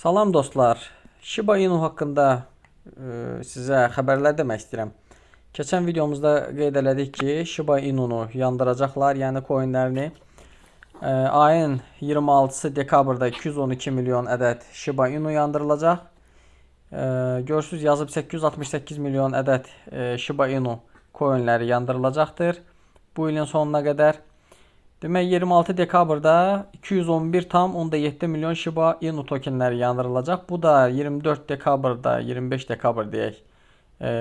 Salam dostlar. Shiba Inu haqqında e, sizə xəbərlər demək istəyirəm. Keçən videomuzda qeyd elədik ki, Shiba Inu'nu yandıracaqlar, yəni coinlərini. E, ayın 26-sı dekabrda 212 milyon ədəd Shiba Inu yandırılacaq. E, görürsüz yazıb 868 milyon ədəd e, Shiba Inu coinləri yandırılacaqdır bu ilin sonuna qədər. Demək 26 dekabrda 211,7 milyon Shiba Inu tokenləri yandırılacaq. Bu da 24 dekabrda, 25 dekabr deyək. E,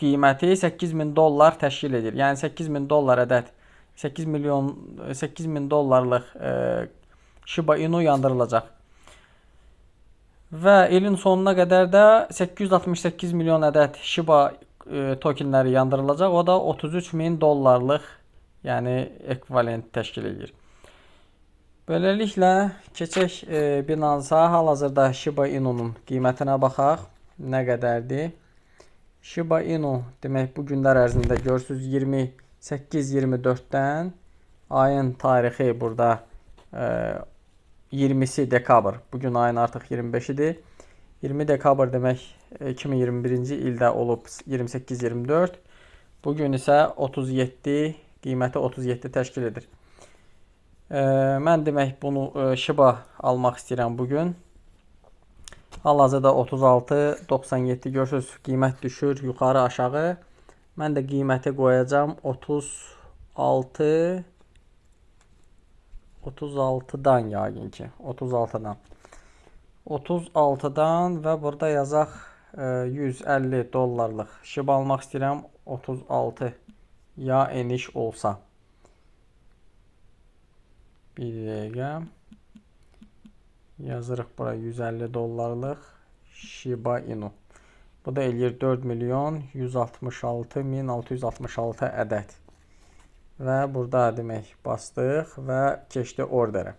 qiyməti 8000 dollar təşkil edir. Yəni 8000 dollar ədəd 8 milyon 8000 dollarlıq e, Shiba Inu yandırılacaq. Və ilin sonuna qədər də 868 milyon ədəd Shiba e, tokenləri yandırılacaq. O da 33 min dollarlıq yəni ekvivalent təşkil edir. Beləliklə keçək e, Binance-a hal-hazırda Shiba Inu-nun qiymətinə baxaq. Nə qədərdir? Shiba Inu demək bu günlər ərzində görürsüz 28-24-dən ayın tarixi burada e, 20-si dekabr. Bu gün ayın artıq 25-idir. 20 dekabr demək 2021-ci ildə olub 28-24. Bu gün isə 37 qiyməti 37 təşkil edir. E, mən demək bunu e, Shiba almaq istəyirəm bu. Hal-hazırda 36.97 görürsüz qiymət düşür yuxarı aşağı. Mən də qiyməti qoyacağam 36 36-dan yəqin ki, 36-dan. 36-dan və burada yazaq e, 150 dollarlıq Shiba almaq istəyirəm 36 ya eniş olsa. Bir dəqiqə. Yazırıq bura 150 dollarlıq Shiba Inu. Bu da eləyir 4 milyon 166 min 666 ədəd. Və burada demək bastıq və keçdi orderə.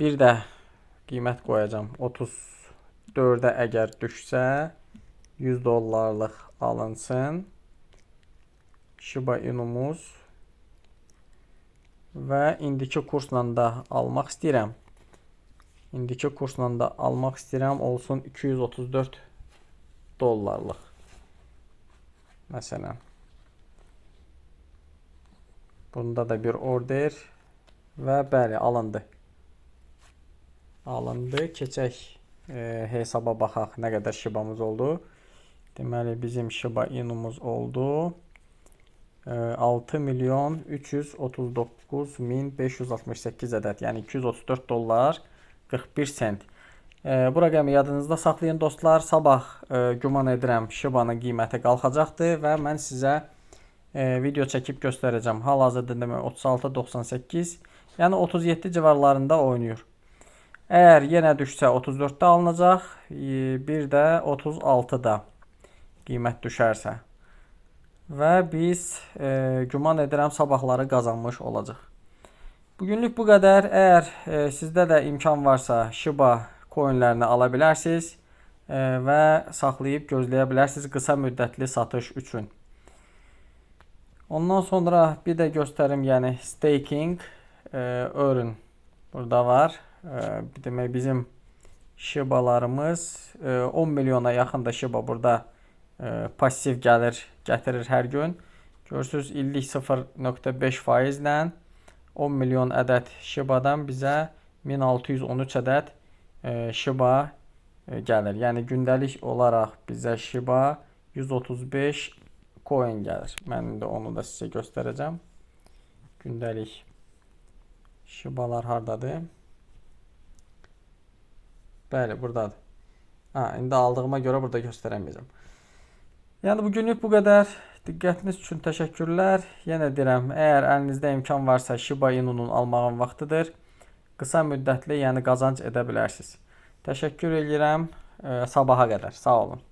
Bir də qiymət qoyacağam. 34-ə əgər düşsə 100 dollarlıq alınsın. Shiba Inu'muz və indiki kursla da almaq istəyirəm. İndiki kursla da almaq istəyirəm olsun 234 dollarlıq. Məsələn. Bunda da bir order və bəli alındı. Alındı. Keçək e, hesaba baxaq nə qədər Shiba'mız oldu. Deməli bizim Shiba Inu'muz oldu. 6 milyon 339 min 568 ədəd, yəni 234 dollar 41 sent. Bu rəqəmi yadınızda saxlayın dostlar. Sabah güman edirəm Shiba-nın qiyməti qalxacaqdır və mən sizə video çəkib göstərəcəm. Hal-hazırda demək 36.98, yəni 37 civarlarında oynayır. Əgər yenə düşsə 34-də alınacaq, bir də 36-da qiymət düşərsə. Və biz e, güman edirəm sabahları qazanmış olacaq. Bugünlük bu qədər. Əgər e, sizdə də imkan varsa Shiba coinlərini ala bilərsiniz e, və saxlayıb gözləyə bilərsiniz qısa müddətli satış üçün. Ondan sonra bir də göstərim, yəni staking e, earn burada var. E, demək bizim Shibalarımız e, 10 milyona yaxın da Shiba burada e, pasiv gəlir gətirir hər gün. Görürsüz illik 0.5 faizlə 10 milyon ədəd Shiba-dan bizə 1613 ədəd Shiba e, gəlir. Yəni gündəlik olaraq bizə Shiba 135 coin gəlir. Mən indi onu da sizə göstərəcəm. Gündəlik Shibalar hardadır? Bəli, burdadır. Ha, indi aldığıma görə burada göstərəməyəcəm. Yəni bugünlük bu qədər. Diqqətiniz üçün təşəkkürlər. Yenə deyirəm, əgər əlinizdə imkan varsa Shiba Inu-nun almağın vaxtıdır. Qısa müddətli, yəni qazanc edə bilərsiniz. Təşəkkür edirəm. Sabaha qədər. Sağ olun.